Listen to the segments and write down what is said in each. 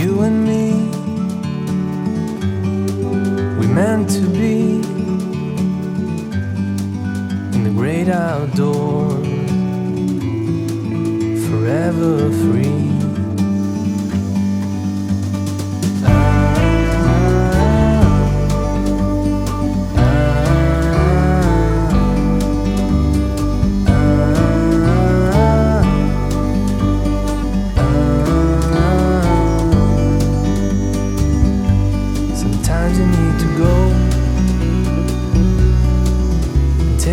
you and me. We meant to be in the great outdoors, forever free.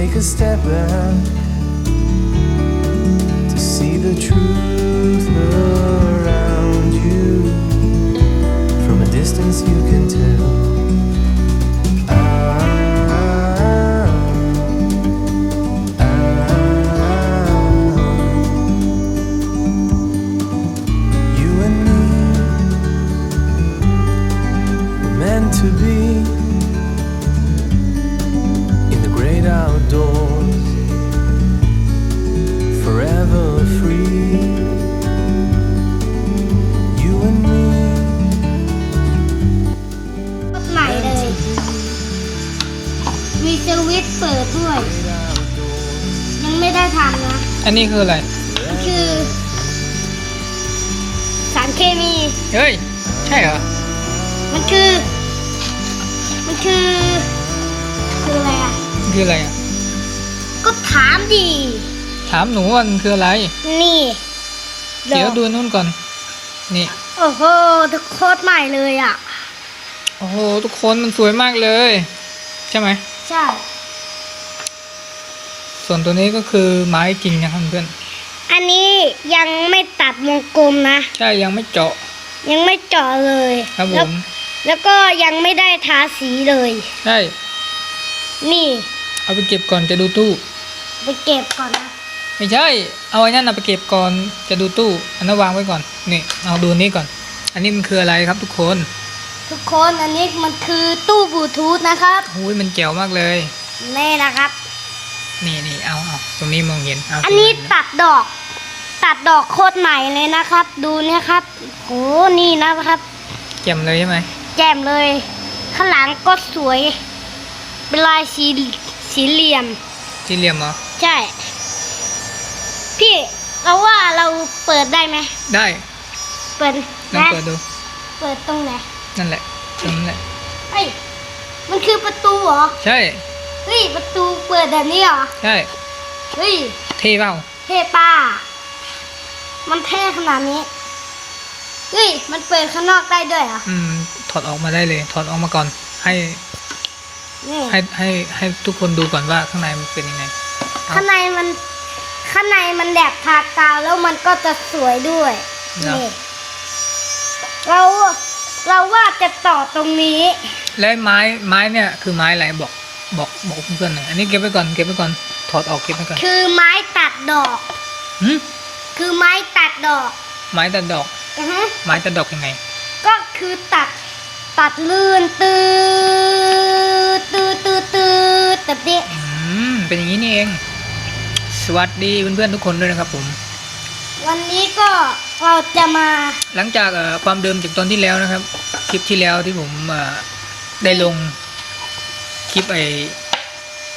Take a step back to see the truth around you. From a distance, you can tell. Outdoors, forever free. You and me. รถใหม่เลย มีสวิตช์เปิดด้วย ยังไม่ได้ทำนะ อันนี้คืออะไรมันคือ สารเคมี เฮ้ย ใช่เหรอ มันคือ มันคือ คืออะไรอะ คืออะไรอะ ก็ถามดีถามหนูว่ามันคืออะไร นี่เดี๋ยวดูนู่นก่อน นี่ โอ้โหทุกโคตรใหม่เลยอะ โอ้โห ทุกคนมันสวยมากเลย ใช่ไหม ใช่ ส่วนตัวนี้ก็คือไม้จริงนะครับเพื่อน อันนี้ยังไม่ตัดวงกลมนะ ใช่ ยังไม่เจาะ ยังไม่เจาะเลย ครับผแล้วมแล้วก็ยังไม่ได้ทาสีเลย ใช่ นี่ เอาไปเก็บก่อนจะดูตู้ ไปเก็บก่อนนะ ไม่ใช่ เอาไอ้นั่นเอาไปเก็บก่อน จะดูตู้ อันนั้นวางไว้ก่อน นี่ เอาดูนี้ก่อน อันนี้มันคืออะไรครับทุกคน ทุกคนอันนี้มันคือตู้บลูทูธนะครับอุ้ยมันเจ๋วมากเลย นี่นะครับ นี่นี่เอาเอาตรงนี้มองเห็น เอาอันนี้ตรงตัดดอก ตัดดอกโคตรใหม่เลยนะครับ ดูเนี่ยครับโอ้นี่นะครับเจ๋มเลยใช่ไหม แจ่มเลย ข้างหลังก็สวย เป็นลายสีสีเหลี่ยม ที่เหลี่ยมเหรอ ใช่ พี่เราว่าเราเปิดได้ไหมได้เปิดลองนะเปิดดู เปิดตรงไหนนั่นแหละตรงนั้นแหละเฮ้ยมันคือประตูเหรอใช่เฮ้ยประตูเปิดแบบนี้เหรอใช่เฮ้ยเท่เปล่าเท่ป้า มันเท่ขนาดนี้เฮ้ยมันเปิดข้างนอกได้ด้วยเหรออืมถอดออกมาได้เลย ถอดออกมาก่อนให้ นี่ให้ให้ให้ทุกคนดูก่อนว่าข้างในมันเป็นยังไง ข้างในมันข้างในมันแดดทากาวแล้วมันก็จะสวยด้วยเนอะ นี่เราเราว่าจะต่อตรงนี้ และไม้ไม้เนี่ยคือไม้อะไรบอกบอกบอกเพื่อนๆหน่อยอันนี้เก็บไว้ก่อนเก็บไว้ก่อนถอดออกเก็บไว้ก่อนคือไม้ตัดดอกหืมคือไม้ตัดดอกไม้ตัดดอก อือฮึไม้ตัดดอกยังไง ก็คือตัด ตัดลื่นตืดตืดตืดตืดแบบนี้อืมเป็นอย่างนี้นี่เอง สวัสดีเพื่อนๆทุกคนด้วยนะครับผม วันนี้ก็เราจะมา หลังจากเอ่อความเดิมจากตอนที่แล้วนะครับ คลิปที่แล้วที่ผมเอ่อได้ลงคลิปไอ้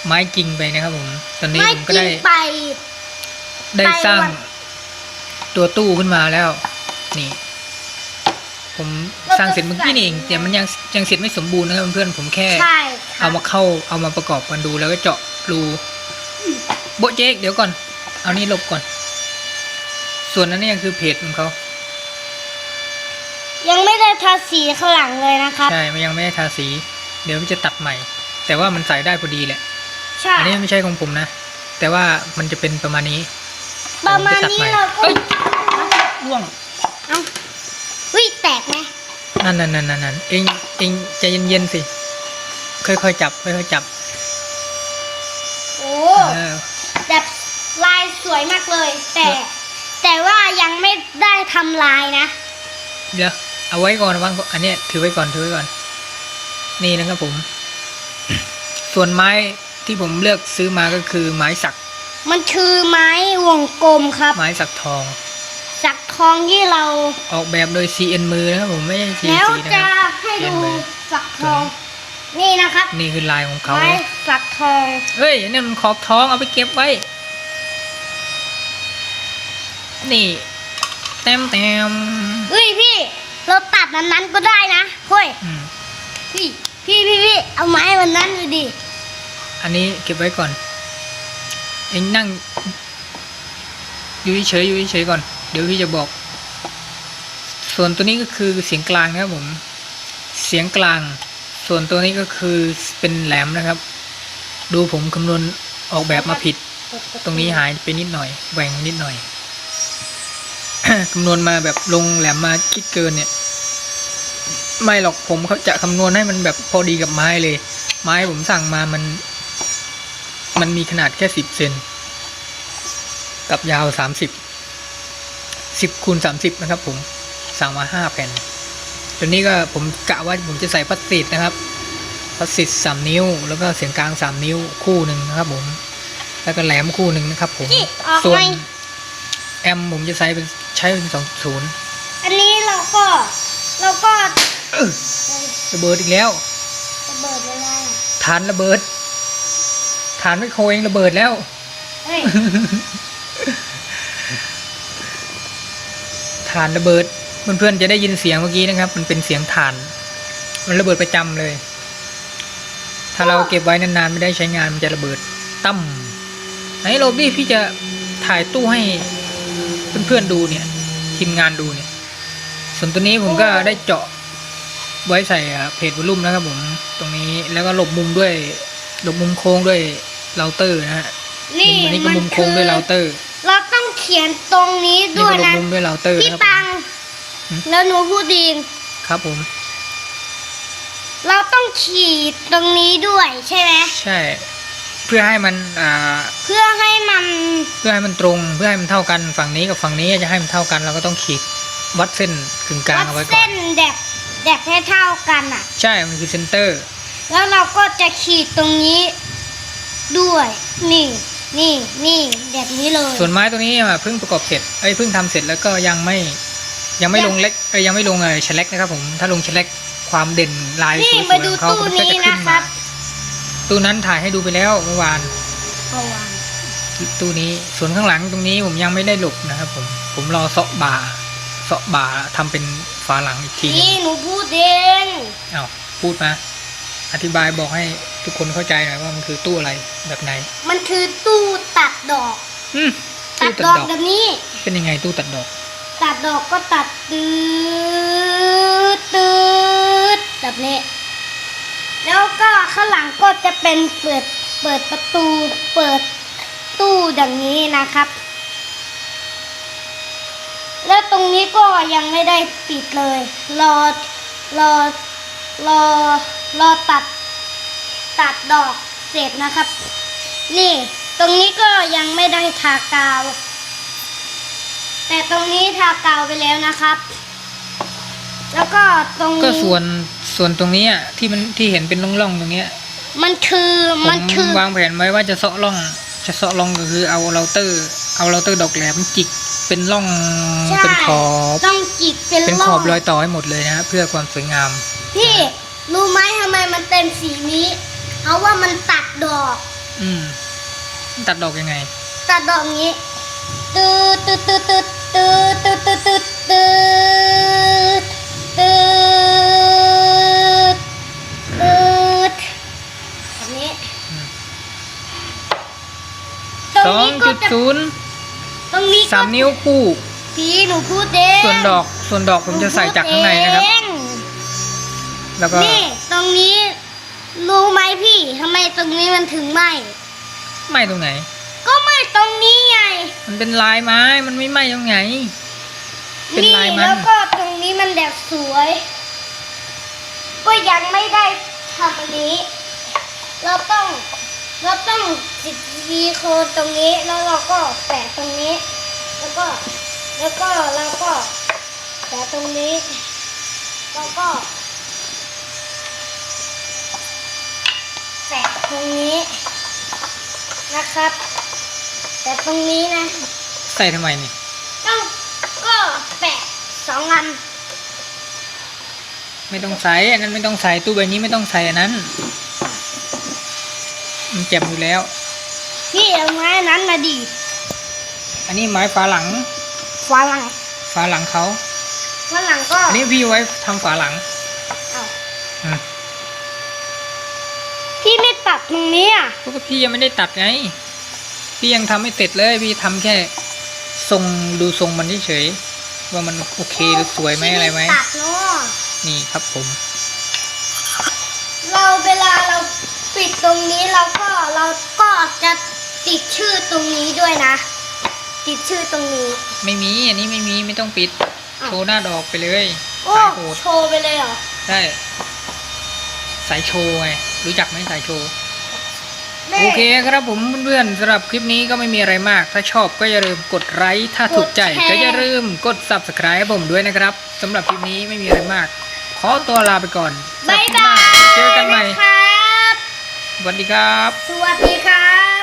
ไม้จริงไปนะครับผม ตอนนี้ไม่ผมก็กินได้ไป ได้ไปสร้างวัน ตัวตู้ขึ้นมาแล้ว นี่ ผมสร้างเสร็จเมื่อกี้นี่เองแต่มันยังยังเสร็จไม่สมบูรณ์นะครับเพื่อนๆผมแค่ใช่ครัเอาบมาเข้าเอามาประกอบกันดูแล้วก็เจาะรูโบะเจ๊กเดี๋ยวก่อน เอานี่หลบก่อน ส่วนนั้นนี่ยังคือเพจของเขายังไม่ได้ทาสีข้างหลังเลยนะครับ ใช่มันยังไม่ได้ทาสี เดี๋ยวมันจะตัดใหม่ แต่ว่ามันใส่ได้พอดีแหละ ใช่อันนี้ไม่ใช่ของผมนะ แต่ว่ามันจะเป็นประมาณนี้ประมาณนี้เราก็เอ้ ยร่วงเอ้านั่นนั่นนั่นนั่นเองเองใจเย็นๆสิ ค่อยๆจับ ค่อยๆจับ โอ้เออ แบบลายสวยมากเลย แต่ แต่ว่ายังไม่ได้ทำลายนะ เดี๋ยวเอาไว้ก่อนวางก่อนอันเนี้ยถือไว้ก่อนถือไว้ก่อน นี่นะครับผม ส่วนไม้ที่ผมเลือกซื้อมาก็คือไม้สัก มันคือไม้วงกลมครับ ไม้สักทอง สักทองที่เรา ออกแบบโดย CN มือนะครับผมไม่ใช่แล้ว CNC นะคจะรับ ให้ดูเขียนไว้สักทอง นี่นะครับนี่คือลายของเขาไม้สักทองเฮ้ยอันนี่มันขอบท้องเอาไปเก็บไว้ นี่แต้มแต้มเฮ้ยพี่ เราตัดนั้นนั้นๆก็ได้นะเฮ้ยอืมพี่พี่พี่พี่เอาไม้วันนั้นดูดิอันนี้เก็บไว้ก่อน เองนั่ง อยู่เฉยๆอยู่เฉยๆก่อน เดี๋ยวพี่จะบอก ส่วนตัวนี้ก็คือเสียงกลางนะครับผม เสียงกลาง ส่วนตัวนี้ก็คือเป็นแหลมนะครับ ดูผมคำนวณออกแบบมาผิด ตรงนี้หายไปนิดหน่อยแหว่งนิดหน่อยคำนวณมาแบบลงแหลมมาคิดเกินเนี่ย ไม่หรอกผมเขาจะคำนวณให้มันแบบพอดีกับไม้เลย ไม้ผมสั่งมามัน มันมีขนาดแค่สิบเซนกับยาวสามสิบ สิบคูณสามสิบนะครับ ผมสั่งมาห้าแผ่นตัวนี้ก็ผมกะว่าผมจะใส่พลาสติกนะครับพลาสติกสามนิ้ว แล้วก็เสียงกลางสามนิ้วคู่หนึ่งนะครับผมแล้วก็แหลมคู่หนึ่งนะครับผมพี่ออกส่วไหมนแอมผมจะใช้เป็นใช้เป็นสองศูนย์อันนี้เราก็เราก็ระเบิดอีกแล้วระเบิดเวลาฐานระเบิดฐานไม่โครเองระเบิดแล้ว เฮ้ยฐานระเบิดเพื่อนๆจะได้ยินเสียงเมื่อกี้นะครับ มันเป็นเสียงฐาน มันระเบิดประจำเลย ถ้าเราเก็บไว้นานๆไม่ได้ใช้งานมันจะระเบิดตั้มไหนโรบบี้พี่จะถ่ายตู้ให้เพื่อนๆดูเนี่ยทีมงานดูเนี่ย ส่วนตัวนี้ผมก็ได้เจาะไว้ใส่เพจวอลลุ่มนะครับผมตรงนี้แล้วก็หลบมุมด้วยหลบมุมโค้งด้วยเราเตอร์นะฮะนี่มุมอันนี้ก็มันมุมคืโค้งอด้วยเราเตอร์เราต้องเขียนตรงนี้นี่ด้วยก็หลบนะมุมด้วยเราเตอร์พี่นะครับ ตัง หืม แล้วหนูพูดดีนครับผม เราต้องขีดตรงนี้ด้วยใช่ไหมใช่ เพื่อให้มันอ่าเพื่อให้มันเพื่อให้มันตรงเพื่อให้มันเท่ากันฝั่งนี้กับฝั่งนี้จะให้มันเท่ากันเราก็ต้องขีดวัดเส้นกึ่งกลางวัดเอาไว้ก่อเส้นนแดบแดบให้เท่ากันอะ ใช่มันคือเซนเตอร์ แล้วเราก็จะขีดตรงนี้ด้วย นี่ นี่นี่แบบนี้เลย ส่วนไม้ตัวนี้อะเพิ่งประกอบเสร็จเอ้ยเพิ่งทำเสร็จแล้วก็ยังไม่ยังไม่ยังลงเล็กเอ้ยยังไม่ลงเออชเล็กนะครับผมถ้าลงชเล็กความเด่นลายสนี่วยมาๆดูของเขาตู้มันก็นี้จะขึ้นะนครัมาบตู้นั้นถ่ายให้ดูไปแล้วเมื่อวานเอาวางตู้นี้ส่วนข้างหลังตรงนี้ผมยังไม่ได้หลบนะครับผมผมรอเซาะบ่าเซาะบ่าทำเป็นฝาหลังอีกทีหนึงนี่หนูพูดเองเอาพูดมาอธิบายบอกให้ ทุกคนเข้าใจหน่อยว่ามันคือตู้อะไรแบบไหน มันคือตู้ตัดดอก อืมตัตู้ดตัดดอกดอกแบบนี้ เป็นยังไงตู้ตัดดอก ตัดดอกก็ตัดตืดตืดแบบนี้ แล้วก็ข้างหลังก็จะเป็นเปิดเปิดประตูเปิดตู้อย่างนี้นะครับ แล้วตรงนี้ก็ยังไม่ได้ปิดเลย รอรอรอรอตัด ตัดดอกเสร็จนะครับ นี่ตรงนี้ก็ยังไม่ได้ทากาว แต่ตรงนี้ทากาวไปแล้วนะครับ แล้วก็ตรงนี้ก็ส่วนส่วนตรงนี้อะที่มันที่เห็นเป็นร่องๆตรงเนี้ย มันคือผมันคือมวางแผนไว้ว่าจะเซาะร่อง จะเซาะร่องก็คือเอาเราเตอร์ เอาเราเตอร์ดอกแหลมจิกเป็นร่องใช่เป็นขอบต้องจิกเป็นเป็นขร่ออบงรอยต่อให้หมดเลยนะฮะเพื่อความสวยงาม พี่รู้ไหมทำไมมันเป็นสีนี้เพ ราะว่ามันตัดดอก อืมตัดดอกยังไง ตัดดอกนี้ตืดตืดตืดตืดตืดตืดตืดตืดตืดตืดแบบนี้อืมตรงสองนี้ก็จุดจะศูนย์ตรงนี้ก็สามนิ้วคู่ พี่หนูพูดเองส่วนดอกส่วนดอกผมจะใส่จากข้างในนะครับ หพูดเองแล้วก็นี่ตรงนี้ รู้ไหมพี่ทำไมตรงนี้มันถึงไหมไหม้ตรงไหน ก็ไหมตรงนี้ไงมันเป็นลายไม้มันไม่ไหม้ตรงไหน เป็นนี่ลายมัน แล้วก็ตรงนี้มันแบบสวย ก็ยังไม่ได้ทำอันนี้ เราต้องเราต้องติดวีโคนตรงนี้แล้วเราก็แปะตรงนี้ แล้วก็แล้วก็เราก็แปะตรงนี้แล้วก็ แปะ ตรงนี้นะครับแปะตรงนี้นะ ใส่ทำไมนี่ต้องก็แปะสองอันไม่ต้องใส่อันนั้นไม่ต้องใส่ตู้ใบนี้ไม่ต้องใส่อันนั้น มันเจ็บอยู่แล้ว พี่เอาไม้นั้นมาดิอันนี้ไม้ฝาหลังฝาหลังฝาหลังเขาฝาหลังก็อันนี้พี่ไว้ทำฝาหลังเอาอืมพี่ไม่ ตัดตรงนี้อะเพราะว่าพี่ยังไม่ได้ตัดไง พี่ยังทำไม่เสร็จเลย พี่ทำแค่ทรงดูทรงมันเฉยๆว่ามันโอเคหรือสวยไหมอะไรไหมตัดเนาะนี่ครับผม เราเวลาเราปิดตรงนี้เราก็เราก็จะติดชื่อตรงนี้ด้วยนะ ติดชื่อตรงนี้ ไม่มีอันนี้ไม่มีไม่ต้องปิดอ้าวโชว์หน้าดอกไปเลยโอ้สายโหดโชว์ไปเลยเหรอใช่สายโชว์ไงรู้จักไหมสายโชว์แม่ โอเคครับผมเพื่อนๆสำหรับคลิปนี้ก็ไม่มีอะไรมาก ถ้าชอบก็อย่าลืมกดไลค์ถ้าถูกใจก็อย่าลืมกด subscribe ให้ผมด้วยนะครับสำหรับคลิปนี้ไม่มีอะไรมาก ขอตัวลาไปก่อนบายบายเจอกันใหม่นะครับสวัสดีครับ สวัสดีครับ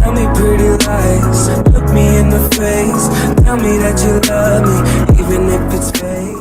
Tell me pretty lies, look me in the face. Tell me that you love me, even if it's fake.